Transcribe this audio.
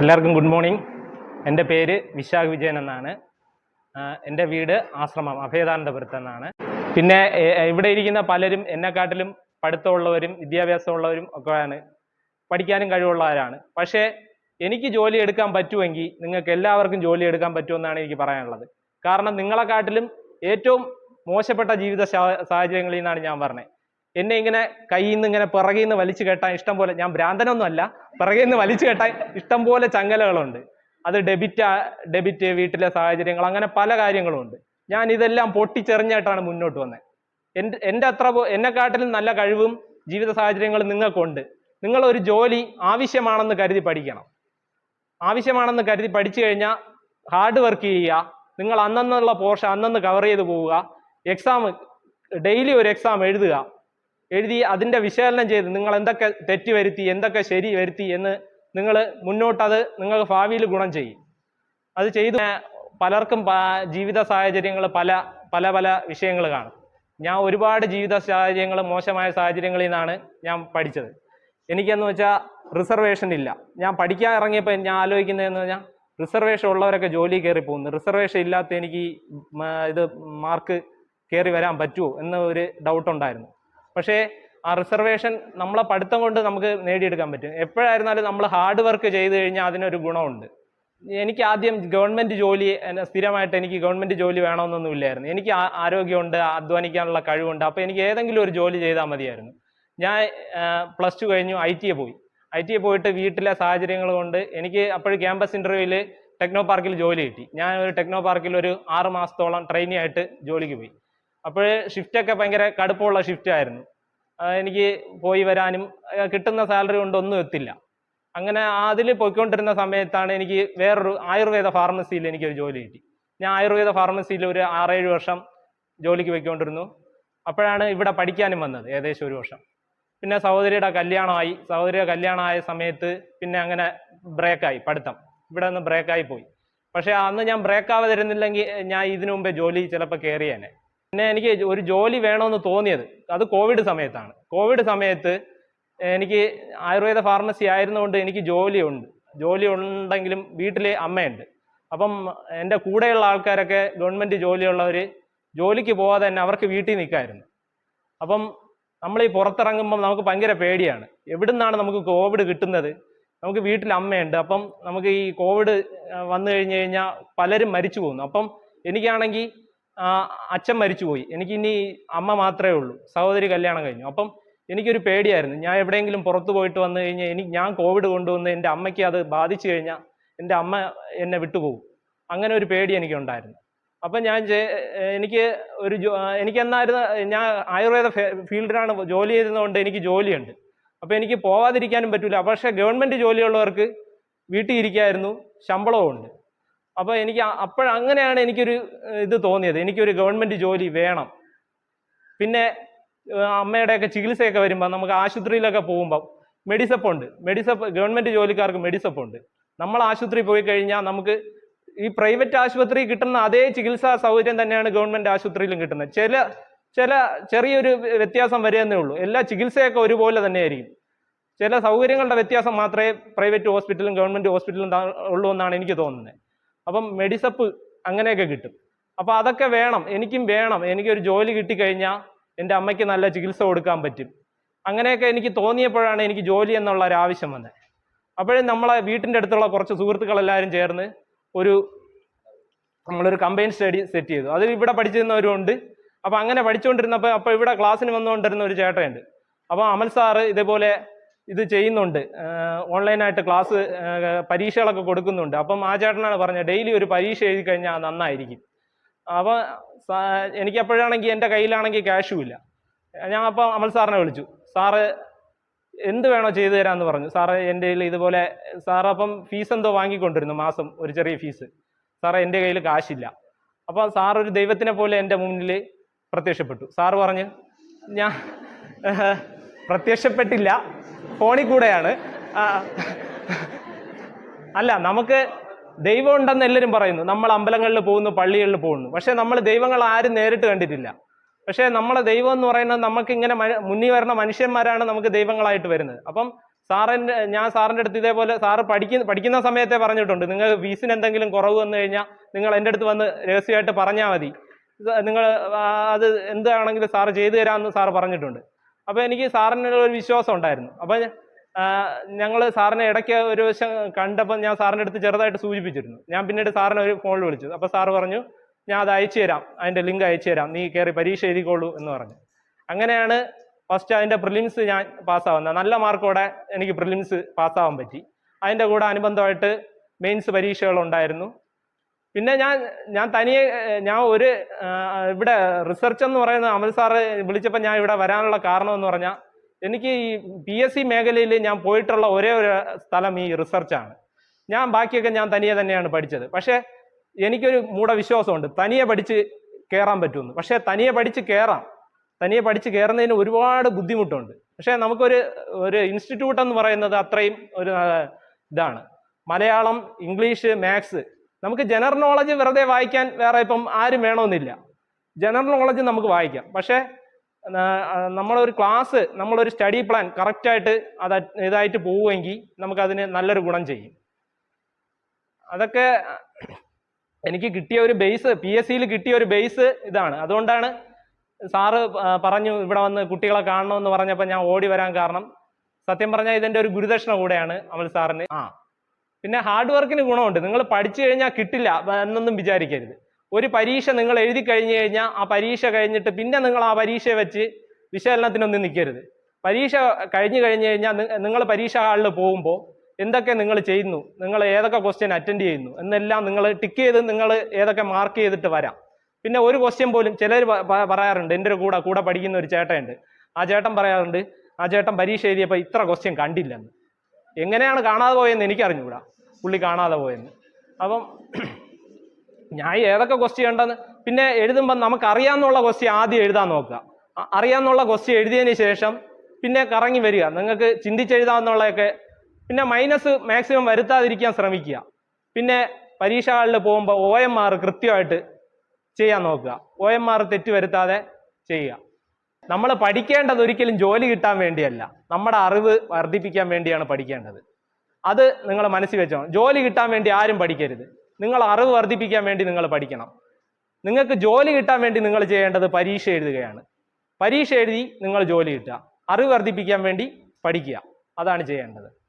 എല്ലാവർക്കും good morning. എന്റെ പേര് വിശാഖ് വിജയൻ എന്നാണ്. എന്റെ വീട് ആശ്രമം അഭയദാനന്തപുരത്ത് എന്നാണ് പിന്നെ ഇവിടെ ഇരിക്കുന്ന പലരും എന്നെക്കാട്ടിലും പഠിത്തമുള്ളവരും വിദ്യാഭ്യാസമുള്ളവരും ഒക്കെയാണ്. പഠിക്കാനും കഴിവുള്ളവരാണ് പക്ഷേ എനിക്ക് ജോലി എടുക്കാൻ പറ്റുമെങ്കിൽ നിങ്ങൾക്ക് എല്ലാവർക്കും ജോലി എടുക്കാൻ പറ്റുമെന്നാണ് എനിക്ക് പറയാനുള്ളത്. കാരണം നിങ്ങളെക്കാട്ടിലും ഏറ്റവും മോശപ്പെട്ട ജീവിത സാഹചര്യങ്ങളിൽ നിന്നാണ് ഞാൻ പറഞ്ഞത്. എന്നെ ഇങ്ങനെ കയ്യിൽ നിന്ന് ഇങ്ങനെ പിറകിൽ നിന്ന് വലിച്ചു കെട്ടാൻ ഇഷ്ടം പോലെ ഞാൻ ഭ്രാന്തനൊന്നും അല്ല പിറകിൽ നിന്ന് വലിച്ചു കെട്ടാൻ ഇഷ്ടം പോലെ ചങ്ങലകളുണ്ട്. അത് ഡെബിറ്റ് ഡെബിറ്റ് വീട്ടിലെ സാഹചര്യങ്ങൾ അങ്ങനെ പല കാര്യങ്ങളും ഉണ്ട്. ഞാൻ ഇതെല്ലാം പൊട്ടിച്ചെറിഞ്ഞായിട്ടാണ് മുന്നോട്ട് വന്നത് എന്റെ എന്റെ അത്ര എന്നെക്കാട്ടിലും നല്ല കഴിവും ജീവിത സാഹചര്യങ്ങളും നിങ്ങൾക്കുണ്ട്. നിങ്ങൾ ഒരു ജോലി ആവശ്യമാണെന്ന് കരുതി പഠിക്കണം. ആവശ്യമാണെന്ന് കരുതി പഠിച്ചു കഴിഞ്ഞാൽ ഹാർഡ് വർക്ക് ചെയ്യുക നിങ്ങൾ അന്നെന്നുള്ള പോർഷൻ അന്നന്ന് കവർ ചെയ്ത് പോവുക എക്സാം ഡെയിലി ഒരു എക്സാം എഴുതുക എഴുതി അതിന്റെ വിശകലനം ചെയ്ത് നിങ്ങൾ എന്തൊക്കെ തെറ്റ് വരുത്തി എന്തൊക്കെ ശരി വരുത്തി എന്ന് നിങ്ങൾ മുന്നോട്ടത് നിങ്ങൾ ഭാവിയിൽ ഗുണം ചെയ്യും. അത് ചെയ്തു പലർക്കും ജീവിത സാഹചര്യങ്ങൾ പല പല പല വിഷയങ്ങൾ കാണും. ഞാൻ ഒരുപാട് ജീവിത സാഹചര്യങ്ങൾ മോശമായ സാഹചര്യങ്ങളിൽ നിന്നാണ് ഞാൻ പഠിച്ചത്. എനിക്കെന്ന് വെച്ചാൽ റിസർവേഷൻ ഇല്ല. ഞാൻ പഠിക്കാൻ ഇറങ്ങിയപ്പോൾ ഞാൻ ആലോചിക്കുന്നതെന്ന് പറഞ്ഞാൽ റിസർവേഷൻ ഉള്ളവരൊക്കെ ജോലി കയറി പോകുന്നു. റിസർവേഷൻ ഇല്ലാത്ത എനിക്ക് ഇത് മാർക്ക് കയറി വരാൻ പറ്റുമോ എന്ന ഒരു ഡൗട്ട് ഉണ്ടായിരുന്നു. പക്ഷേ ആ റിസർവേഷൻ നമ്മളെ പഠിത്തം കൊണ്ട് നമുക്ക് നേടിയെടുക്കാൻ പറ്റും. എപ്പോഴായിരുന്നാലും നമ്മൾ ഹാർഡ് വർക്ക് ചെയ്ത് കഴിഞ്ഞാൽ അതിനൊരു ഗുണമുണ്ട്. എനിക്ക് ആദ്യം ഗവൺമെന്റ് ജോലി സ്ഥിരമായിട്ട് എനിക്ക് ഗവൺമെന്റ് ജോലി വേണമെന്നൊന്നും ഇല്ലായിരുന്നു. എനിക്ക് ആരോഗ്യമുണ്ട് അധ്വാനിക്കാനുള്ള കഴിവുണ്ട്. അപ്പോൾ എനിക്ക് ഏതെങ്കിലും ഒരു ജോലി ചെയ്താൽ മതിയായിരുന്നു. ഞാൻ പ്ലസ് ടു കഴിഞ്ഞു ഐ ടി പോയി. ഐ ടി പോയിട്ട് വീട്ടിലെ സാഹചര്യങ്ങൾ കൊണ്ട് എനിക്ക് അപ്പോഴും ക്യാമ്പസ് ഇന്റർവ്യൂവിൽ ടെക്നോ പാർക്കിൽ ജോലി കിട്ടി. ഞാൻ ഒരു ടെക്നോ പാർക്കിൽ ഒരു ആറ് മാസത്തോളം ട്രെയിനി ആയിട്ട് ജോലിക്ക് പോയി. അപ്പോൾ ഷിഫ്റ്റൊക്കെ ഭയങ്കര കടുപ്പമുള്ള ഷിഫ്റ്റ് ആയിരുന്നു. എനിക്ക് പോയി വരാനും കിട്ടുന്ന സാലറി കൊണ്ടൊന്നും എത്തില്ല. അങ്ങനെ അതിൽ പോയിക്കൊണ്ടിരുന്ന സമയത്താണ് എനിക്ക് വേറൊരു ആയുർവേദ ഫാർമസിയിൽ എനിക്കൊരു ജോലി കിട്ടി. ഞാൻ ആയുർവേദ ഫാർമസിയിൽ ഒരു ആറേഴ് വർഷം ജോലിക്ക് പോയിക്കൊണ്ടിരുന്നു. അപ്പോഴാണ് ഇവിടെ പഠിക്കാനും വന്നത് ഏകദേശം ഒരു വർഷം. പിന്നെ സഹോദരിയുടെ കല്യാണമായി സഹോദരിയുടെ കല്യാണമായ സമയത്ത് പിന്നെ അങ്ങനെ ബ്രേക്കായി പഠിത്തം. ഇവിടെ നിന്ന് ബ്രേക്കായി പോയി. പക്ഷേ അന്ന് ഞാൻ ബ്രേക്ക് ആവാതിരുന്നില്ലെങ്കിൽ ഞാൻ ഇതിനു മുമ്പേ ജോലി ചിലപ്പോൾ കയറിയേനെ. പിന്നെ എനിക്ക് ഒരു ജോലി വേണമെന്ന് തോന്നിയത്. അത് കോവിഡ് സമയത്താണ്. കോവിഡ് സമയത്ത് എനിക്ക് ആയുർവേദ ഫാർമസി ആയിരുന്നുകൊണ്ട് എനിക്ക് ജോലിയുണ്ട്. ജോലി ഉണ്ടെങ്കിലും വീട്ടിൽ അമ്മയുണ്ട്. അപ്പം എന്റെ കൂടെയുള്ള ആൾക്കാരൊക്കെ ഗവൺമെന്റ് ജോലിയുള്ളവർ ജോലിക്ക് പോകാതെ തന്നെ അവർക്ക് വീട്ടിൽ നിൽക്കായിരുന്നു. അപ്പം നമ്മൾ ഈ പുറത്തിറങ്ങുമ്പം നമുക്ക് ഭയങ്കര പേടിയാണ്. എവിടുന്നാണ് നമുക്ക് കോവിഡ് കിട്ടുന്നത്? നമുക്ക് വീട്ടിൽ അമ്മയുണ്ട്. അപ്പം നമുക്ക് ഈ കോവിഡ് വന്നു കഴിഞ്ഞ് കഴിഞ്ഞാൽ പലരും മരിച്ചു പോകുന്നു. അപ്പം എനിക്കാണെങ്കിൽ അച്ഛൻ മരിച്ചുപോയി. എനിക്കിനി അമ്മ മാത്രമേ ഉള്ളൂ. സഹോദരി കല്യാണം കഴിഞ്ഞു. അപ്പം എനിക്കൊരു പേടിയായിരുന്നു. ഞാൻ എവിടെയെങ്കിലും പുറത്തു പോയിട്ട് വന്നു കഴിഞ്ഞാൽ എനിക്ക് ഞാൻ കോവിഡ് കൊണ്ടുവന്ന് എന്റെ അമ്മയ്ക്ക് അത് ബാധിച്ചു കഴിഞ്ഞാൽ എന്റെ അമ്മ എന്നെ വിട്ടുപോകും. അങ്ങനെ ഒരു പേടി എനിക്കുണ്ടായിരുന്നു. അപ്പം ഞാൻ എനിക്ക് ഒരു എനിക്ക് എന്നായിരുന്നു ഞാൻ ആയുർവേദ ഫീൽഡിലാണ് ജോലി ചെയ്തതുകൊണ്ട് എനിക്ക് ജോലിയുണ്ട്. അപ്പോൾ എനിക്ക് പോവാതിരിക്കാനും പറ്റില്ല പക്ഷേ ഗവൺമെന്റ് ജോലിയുള്ളവർക്ക് വീട്ടിൽ ഇരിക്കായിരുന്നു. ശമ്പളവും ഉണ്ട് അപ്പോൾ എനിക്ക് അപ്പോഴങ്ങനെയാണ് എനിക്കൊരു ഇത് തോന്നിയത്. എനിക്കൊരു ഗവൺമെന്റ് ജോലി വേണം. പിന്നെ അമ്മയുടെയൊക്കെ ചികിത്സയൊക്കെ വരുമ്പോൾ നമുക്ക് ആശുപത്രിയിലൊക്കെ പോകുമ്പോൾ മെഡിസപ്പ് ഉണ്ട് മെഡിസപ്പ് ഗവൺമെന്റ് ജോലിക്കാർക്ക് മെഡിസപ്പ് ഉണ്ട് നമ്മൾ ആശുപത്രി പോയി കഴിഞ്ഞാൽ നമുക്ക് ഈ പ്രൈവറ്റ് ആശുപത്രി കിട്ടുന്ന അതേ ചികിത്സാ സൗകര്യം തന്നെയാണ് ഗവൺമെന്റ് ആശുപത്രിയിലും കിട്ടുന്നത്. ചില ചില ചെറിയൊരു വ്യത്യാസം വരുന്നേ ഉള്ളൂ. എല്ലാ ചികിത്സയൊക്കെ ഒരുപോലെ തന്നെയായിരിക്കും. ചില സൗകര്യങ്ങളുടെ വ്യത്യാസം മാത്രമേ പ്രൈവറ്റ് ഹോസ്പിറ്റലും ഗവൺമെന്റ് ഹോസ്പിറ്റലും ഉള്ളൂ എന്നാണ് എനിക്ക് തോന്നുന്നത്. അപ്പം മെഡിസപ്പ് അങ്ങനെയൊക്കെ കിട്ടും. അപ്പോൾ അതൊക്കെ വേണം എനിക്കും വേണം. എനിക്കൊരു ജോലി കിട്ടിക്കഴിഞ്ഞാൽ എന്റെ അമ്മയ്ക്ക് നല്ല ചികിത്സ കൊടുക്കാൻ പറ്റും. അങ്ങനെയൊക്കെ എനിക്ക് തോന്നിയപ്പോഴാണ് എനിക്ക് ജോലി എന്നുള്ള ഒരു ആവശ്യം വന്നത്. അപ്പോഴും നമ്മളെ വീട്ടിന്റെ അടുത്തുള്ള കുറച്ച് സുഹൃത്തുക്കളെല്ലാവരും ചേർന്ന് ഒരു നമ്മളൊരു കമ്പൈൻ സ്റ്റഡി സെറ്റ് ചെയ്തു. അതിൽ ഇവിടെ പഠിച്ചിരുന്നവരും ഉണ്ട് അപ്പോൾ അങ്ങനെ പഠിച്ചുകൊണ്ടിരുന്നപ്പോൾ അപ്പോൾ ഇവിടെ ക്ലാസ്സിന് വന്നുകൊണ്ടിരുന്ന ഒരു ചേട്ടനുണ്ട്. അപ്പോൾ അമൽ സാറ് ഇതേപോലെ ഇത് ചെയ്യുന്നുണ്ട്. ഓൺലൈനായിട്ട് ക്ലാസ് പരീക്ഷകളൊക്കെ കൊടുക്കുന്നുണ്ട്. അപ്പം ആ ചേട്ടനാണ് പറഞ്ഞത് ഡെയിലി ഒരു പരീക്ഷ എഴുതി കഴിഞ്ഞാൽ നന്നായിരിക്കും. അപ്പോൾ എനിക്ക് എപ്പോഴാണെങ്കിൽ എന്റെ കയ്യിലാണെങ്കിൽ ക്യാഷും ഇല്ല. ഞാൻ അപ്പോൾ അമൽ സാറിനെ വിളിച്ചു. സാറ് എന്ത് വേണോ ചെയ്തു തരാമെന്ന് പറഞ്ഞു. സാറ് എന്റെ കയ്യിൽ ഇതുപോലെ സാറ് അപ്പം ഫീസ് എന്തോ വാങ്ങിക്കൊണ്ടിരുന്നു മാസം ഒരു ചെറിയ ഫീസ്. സാറേ എന്റെ കയ്യിൽ കാശില്ല. അപ്പോൾ സാർ ഒരു ദൈവത്തിനെ പോലെ എന്റെ മുന്നിൽ പ്രത്യക്ഷപ്പെട്ടു. സാറ് പറഞ്ഞ് ഞാൻ പ്രത്യക്ഷപ്പെട്ടില്ല. ഫോണിൽ കൂടെയാണ് അല്ല നമുക്ക് ദൈവം ഉണ്ടെന്ന് എല്ലാവരും പറയുന്നു. നമ്മൾ അമ്പലങ്ങളിൽ പോകുന്നു പള്ളികളിൽ പോകുന്നു. പക്ഷേ നമ്മൾ ദൈവങ്ങൾ ആരും നേരിട്ട് കണ്ടിട്ടില്ല. പക്ഷേ നമ്മളെ ദൈവം എന്ന് പറയുന്നത് നമുക്ക് ഇങ്ങനെ മുന്നിൽ വരുന്ന മനുഷ്യന്മാരാണ് നമുക്ക് ദൈവങ്ങളായിട്ട് വരുന്നത്. അപ്പം സാറിന്റെ ഞാൻ സാറിന്റെ അടുത്ത് ഇതേപോലെ സാറ് പഠിക്കുന്ന പഠിക്കുന്ന സമയത്തെ പറഞ്ഞിട്ടുണ്ട്. നിങ്ങൾ ഫീസിന് എന്തെങ്കിലും കുറവ് വന്നു കഴിഞ്ഞാൽ നിങ്ങൾ എന്റെ അടുത്ത് വന്ന് രഹസ്യമായിട്ട് പറഞ്ഞാൽ മതി. നിങ്ങൾ അത് എന്താണെങ്കിലും സാറ് ചെയ്തു തരാമെന്ന് സാറ് പറഞ്ഞിട്ടുണ്ട്. അപ്പോൾ എനിക്ക് സാറിനുള്ള ഒരു വിശ്വാസം ഉണ്ടായിരുന്നു. അപ്പോൾ ഞങ്ങൾ സാറിനെ ഇടയ്ക്ക് ഒരു വശം കണ്ടപ്പോൾ ഞാൻ സാറിന്റെ അടുത്ത് ചെറുതായിട്ട് സൂചിപ്പിച്ചിരുന്നു. ഞാൻ പിന്നീട് സാറിനെ ഒരു ഫോണിൽ വിളിച്ചു. അപ്പോൾ സാറ് പറഞ്ഞു ഞാൻ അത് അയച്ചു തരാം. അതിന്റെ ലിങ്ക് അയച്ചു തരാം. നീ കയറി പരീക്ഷ എഴുതിക്കോളൂ എന്ന് പറഞ്ഞു. അങ്ങനെയാണ് ഫസ്റ്റ് അതിന്റെ പ്രിലിംസ് ഞാൻ പാസ്സാവുന്നത്. നല്ല മാർക്കോടെ എനിക്ക് പ്രിലിംസ് പാസ്സാവാൻ പറ്റി. അതിന്റെ കൂടെ അനുബന്ധമായിട്ട് മെയിൻസ് പരീക്ഷകളുണ്ടായിരുന്നു പിന്നെ ഞാൻ ഞാൻ തനിയെ ഞാൻ ഒരു ഇവിടെ റിസർച്ച് എന്ന് പറയുന്ന അമൽ സാറ് വിളിച്ചപ്പോൾ ഞാൻ ഇവിടെ വരാനുള്ള കാരണം എന്ന് പറഞ്ഞാൽ എനിക്ക് ഈ പി എസ് സി മേഖലയിൽ ഞാൻ പോയിട്ടുള്ള ഒരേ ഒരു സ്ഥലം ഈ റിസർച്ചാണ് ഞാൻ ബാക്കിയൊക്കെ ഞാൻ തനിയെ തന്നെയാണ് പഠിച്ചത്. പക്ഷേ എനിക്കൊരു മൂഢവിശ്വാസമുണ്ട്. തനിയെ പഠിച്ച് കയറാൻ പറ്റുമെന്ന്. പക്ഷേ തനിയെ പഠിച്ച് കയറാം തനിയെ പഠിച്ച് കയറുന്നതിന് ഒരുപാട് ബുദ്ധിമുട്ടുണ്ട്. പക്ഷേ നമുക്കൊരു ഒരു ഇൻസ്റ്റിറ്റ്യൂട്ട് എന്ന് പറയുന്നത് അത്രയും ഒരു ഇതാണ്. മലയാളം ഇംഗ്ലീഷ് മാത്സ് നമുക്ക് ജനറൽ നോളജ് വെറുതെ വായിക്കാൻ വേറെ ഇപ്പം ആരും വേണമെന്നില്ല. ജനറൽ നോളജ് നമുക്ക് വായിക്കാം. പക്ഷേ നമ്മളൊരു ക്ലാസ് നമ്മളൊരു സ്റ്റഡി പ്ലാൻ കറക്റ്റായിട്ട് അത് ഇതായിട്ട് പോവുമെങ്കിൽ നമുക്കതിന് നല്ലൊരു ഗുണം ചെയ്യും. അതൊക്കെ എനിക്ക് കിട്ടിയ ഒരു ബേസ് പി എസ് സിയിൽ കിട്ടിയ ഒരു ബേസ് ഇതാണ്. അതുകൊണ്ടാണ് സാറ് പറഞ്ഞു ഇവിടെ വന്ന് കുട്ടികളെ കാണണമെന്ന് പറഞ്ഞപ്പോൾ ഞാൻ ഓടി വരാൻ കാരണം. സത്യം പറഞ്ഞാൽ ഇതിന്റെ ഒരു ഗുരുദക്ഷിണ കൂടെയാണ് അമൽ സാറിന് ആ പിന്നെ ഹാർഡ് വർക്കിന് ഗുണമുണ്ട്. നിങ്ങൾ പഠിച്ചു കഴിഞ്ഞാൽ കിട്ടില്ല എന്നൊന്നും വിചാരിക്കരുത്. ഒരു പരീക്ഷ നിങ്ങൾ എഴുതി കഴിഞ്ഞു കഴിഞ്ഞാൽ ആ പരീക്ഷ കഴിഞ്ഞിട്ട് പിന്നെ നിങ്ങൾ ആ പരീക്ഷ വെച്ച് വിശകലനത്തിനൊന്നും നിൽക്കരുത്. പരീക്ഷ കഴിഞ്ഞു കഴിഞ്ഞു കഴിഞ്ഞാൽ നിങ്ങൾ പരീക്ഷ ഹാളിൽ പോകുമ്പോൾ എന്തൊക്കെ നിങ്ങൾ ചെയ്യുന്നു നിങ്ങൾ ഏതൊക്കെ ക്വസ്റ്റ്യൻ അറ്റൻഡ് ചെയ്യുന്നു എന്നെല്ലാം നിങ്ങൾ ടിക്ക് ചെയ്ത് നിങ്ങൾ ഏതൊക്കെ മാർക്ക് ചെയ്തിട്ട് വരാം. പിന്നെ ഒരു ക്വസ്റ്റ്യൻ പോലും ചിലർ പറയാറുണ്ട് എന്റെ ഒരു കൂടെ കൂടെ പഠിക്കുന്ന ഒരു ചേട്ടനുണ്ട്. ആ ചേട്ടൻ പറയാറുണ്ട് ആ ചേട്ടൻ പരീക്ഷ എഴുതിയപ്പോൾ ഇത്ര ക്വസ്റ്റ്യൻ കണ്ടില്ലെന്ന്. എങ്ങനെയാണ് കാണാതെ പോയെന്ന് എനിക്കറിഞ്ഞുകൂടാ പുള്ളി കാണാതെ പോയെന്ന്. അപ്പം ഞാൻ ഏതൊക്കെ ക്വസ്റ്റ്യൻ ഉണ്ടെന്ന് പിന്നെ എഴുതുമ്പോൾ നമുക്ക് അറിയാമെന്നുള്ള ക്വസ്റ്റ്യൻ ആദ്യം എഴുതാൻ നോക്കുക. അറിയാമെന്നുള്ള ക്വസ്റ്റ്യൻ എഴുതിയതിന് ശേഷം പിന്നെ കറങ്ങി വരിക. നിങ്ങൾക്ക് ചിന്തിച്ചെഴുതാമെന്നുള്ളതൊക്കെ പിന്നെ മൈനസ് മാക്സിമം വരുത്താതിരിക്കാൻ ശ്രമിക്കുക. പിന്നെ പരീക്ഷകളിൽ പോകുമ്പോൾ ഒ എം ആർ കൃത്യമായിട്ട് ചെയ്യാൻ നോക്കുക. ഒ എം ആർ തെറ്റ് വരുത്താതെ ചെയ്യുക. നമ്മൾ പഠിക്കേണ്ടത് ഒരിക്കലും ജോലി കിട്ടാൻ വേണ്ടിയല്ല. നമ്മുടെ അറിവ് വർദ്ധിപ്പിക്കാൻ വേണ്ടിയാണ് പഠിക്കേണ്ടത്. അത് നിങ്ങൾ മനസ്സിൽ വെച്ചോ. ജോലി കിട്ടാൻ വേണ്ടി ആരും പഠിക്കരുത്. നിങ്ങൾ അറിവ് വർദ്ധിപ്പിക്കാൻ വേണ്ടി നിങ്ങൾ പഠിക്കണം. നിങ്ങൾക്ക് ജോലി കിട്ടാൻ വേണ്ടി നിങ്ങൾ ചെയ്യേണ്ടത് പരീക്ഷ എഴുതുകയാണ്. പരീക്ഷ എഴുതി നിങ്ങൾ ജോലി കിട്ടുക. അറിവ് വർദ്ധിപ്പിക്കാൻ വേണ്ടി പഠിക്കുക. അതാണ് ചെയ്യേണ്ടത്.